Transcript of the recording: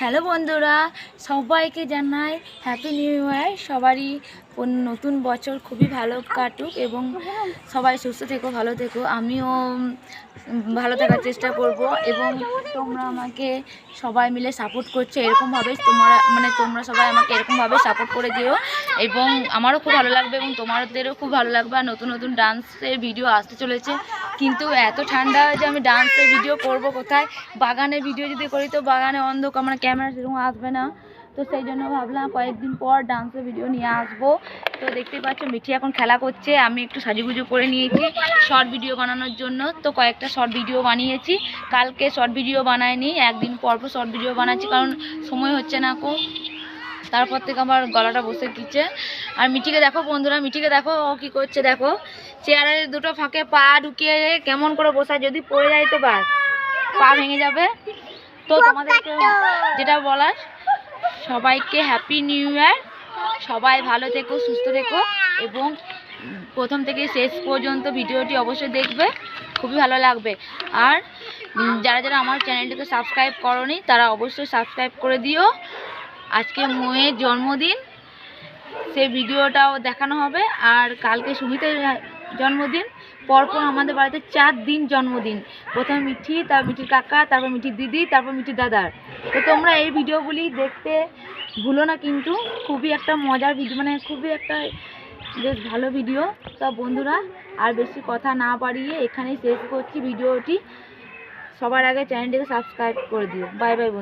Hello বন্ধুরা, সবাইকে জানাই হ্যাপি নিউ ইয়ার সবারই নতুন বছর খুবই ভালো কাটুক এবং সবাই সুস্থ থেকো, ভালো থেকো। আমিও ভালো থাকার চেষ্টা করব এবং তোমরা আমাকে সবাই মিলে সাপোর্ট করছ এরকমভাবে। তোমরা মানে তোমরা সবাই আমাকে এরকমভাবে সাপোর্ট করে দিও এবং আমারও খুব ভালো লাগবে এবং তোমাদেরও খুব ভালো লাগবে। আর নতুন নতুন ডান্সের ভিডিও আসতে চলেছে। কিন্তু এত ঠান্ডা যে আমি ডান্সের ভিডিও করব কোথায়? বাগানে ভিডিও যদি করি তো বাগানে অন্ধকার মানে ক্যামেরা সেরকম আসবে না। তো সেই জন্য ভাবলাম কয়েকদিন পর ডান্সের ভিডিও নিয়ে আসব। তো দেখতেই পাচ্ছ, মিঠি এখন খেলা করছে। আমি একটু সাজুগুজু করে নিয়েছি শর্ট ভিডিও বানানোর জন্য। তো কয়েকটা শর্ট ভিডিও বানিয়েছি। কালকে শর্ট ভিডিও বানাইনি, একদিন পর পর শর্ট ভিডিও বানাচ্ছি, কারণ সময় হচ্ছে না কো। তারপর থেকে আমার গলাটা বসে গিয়েছে। আর মিঠিকে দেখো বন্ধুরা, মিঠিকে দেখো ও কী করছে দেখো। চেয়ারের দুটো ফাঁকে পা ঢুকিয়ে কেমন করে বসায়, যদি পড়ে যায় তো বাস, পা ভেঙে যাবে। তো তোমাদেরকে যেটা বলার, সবাইকে হ্যাপি নিউ ইয়ার সবাই ভালো থেকো, সুস্থ থেকো এবং প্রথম থেকে শেষ পর্যন্ত ভিডিওটি অবশ্যই দেখবে, খুবই ভালো লাগবে। আর যারা যারা আমার চ্যানেলটিকে সাবস্ক্রাইব করনি, তারা অবশ্যই সাবস্ক্রাইব করে দিও। আজকে মেয়ের জন্মদিন, সেই ভিডিওটাও দেখানো হবে। আর কালকে সুমিতের জন্মদিন, পরপর আমাদের বাড়িতে চার দিন জন্মদিন। প্রথমে মিঠি, তারপর মিঠির কাকা, তারপর মিঠির দিদি, তারপর মিঠির দাদার। তো তোমরা এই ভিডিওগুলি দেখতে ভুলো না কিন্তু, খুবই একটা মজার ভিডিও মানে খুবই একটা বেশ ভালো ভিডিও। তা বন্ধুরা, আর বেশি কথা না বাড়িয়ে এখানেই শেষ করছি ভিডিওটি। সবার আগে চ্যানেলটিকে সাবস্ক্রাইব করে দিও। বাই বাই বন্ধু।